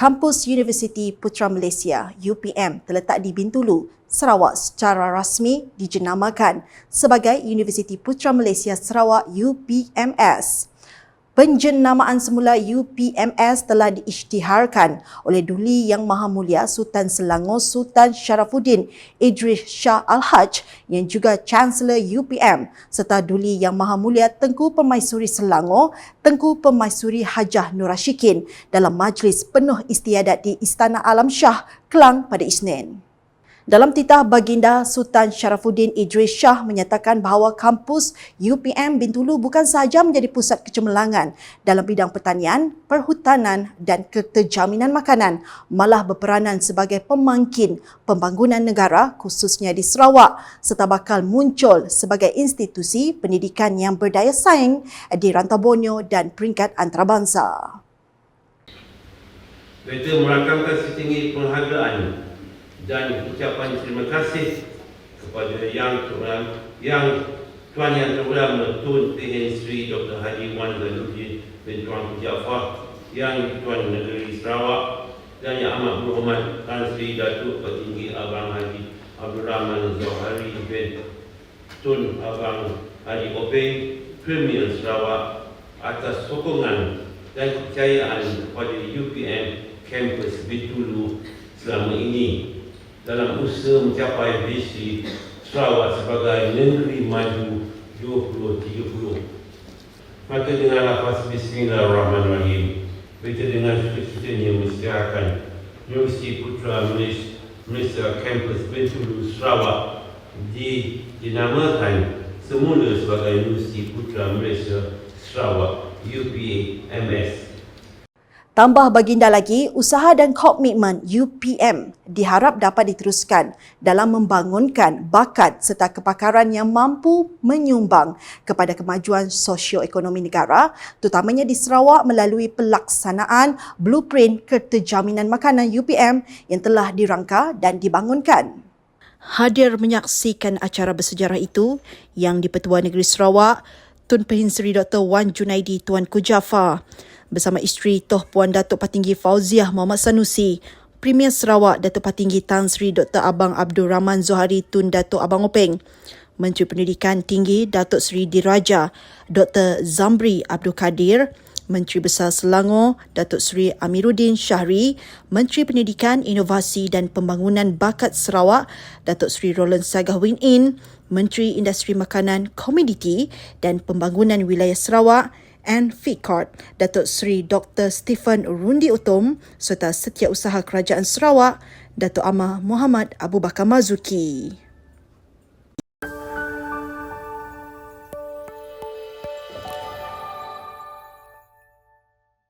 Kampus Universiti Putra Malaysia UPM terletak di Bintulu, Sarawak secara rasmi dijenamakan sebagai Universiti Putra Malaysia Sarawak UPMS. Penjenamaan semula UPMS telah diisytiharkan oleh Duli Yang Maha Mulia Sultan Selangor Sultan Sharafuddin Idris Shah Al-Haj yang juga Chancellor UPM serta Duli Yang Maha Mulia Tengku Permaisuri Selangor Tengku Permaisuri Hajah Nur Rashikin dalam majlis penuh istiadat di Istana Alam Shah, Kelang pada Isnin. Dalam titah baginda Sultan Sharafuddin Idris Shah menyatakan bahawa kampus UPM Bintulu bukan sahaja menjadi pusat kecemerlangan dalam bidang pertanian, perhutanan dan keterjaminan makanan, malah berperanan sebagai pemangkin pembangunan negara khususnya di Sarawak serta bakal muncul sebagai institusi pendidikan yang berdaya saing di rantau Borneo dan peringkat antarabangsa. Kita merakamkan setinggi penghargaan dan ucapan terima kasih kepada yang tuan yang tuan yang terhormat Tun Tehen Sri Dr. Haji Wan Zaluddin bin Tuan Jaafar yang Tuan Negeri Sarawak dan yang amat berhormat Tan Sri Datuk Petinggi Abang Haji Abdul Rahman Zohari bin Tun Abang Haji Openg Premier Sarawak atas sokongan dan kepercayaan kepada UPM Campus Bitulu selama ini dalam usaha mencapai visi Sarawak sebagai negeri maju 2030. Maka dengan lafaz Bismillahirrahmanirrahim, kita dengan sukacitanya mensiarkan. Universiti Putra Malaysia Campus Bintulu Sarawak di, dinamakan semula sebagai Universiti Putra Malaysia Sarawak UPMS Tambah baginda lagi, usaha dan komitmen UPM diharap dapat diteruskan dalam membangunkan bakat serta kepakaran yang mampu menyumbang kepada kemajuan sosio-ekonomi negara, terutamanya di Sarawak melalui pelaksanaan blueprint keterjaminan makanan UPM yang telah dirangka dan dibangunkan. Hadir menyaksikan acara bersejarah itu yang di-Pertua Negeri Sarawak, Tun Pehin Seri Dr. Wan Junaidi Tuan Kujafar, bersama isteri Toh Puan Datuk Patinggi Fauziah Muhammad Sanusi, Premier Sarawak Datuk Patinggi Tan Sri Dr. Abang Abdul Rahman Zohari Tun Datuk Abang Openg, Menteri Pendidikan Tinggi Datuk Sri Diraja Dr. Zamri Abdul Kadir, Menteri Besar Selangor Datuk Seri Amiruddin Syahri, Menteri Pendidikan, Inovasi dan Pembangunan Bakat Sarawak Datuk Seri Roland Sagah Win In, Menteri Industri Makanan, Komoditi dan Pembangunan Wilayah Sarawak and FICORD, Datuk Seri Dr. Stephen Rundi Utom serta Setiausaha Kerajaan Sarawak, Datuk Amah Muhammad Abu Bakar Mazuki.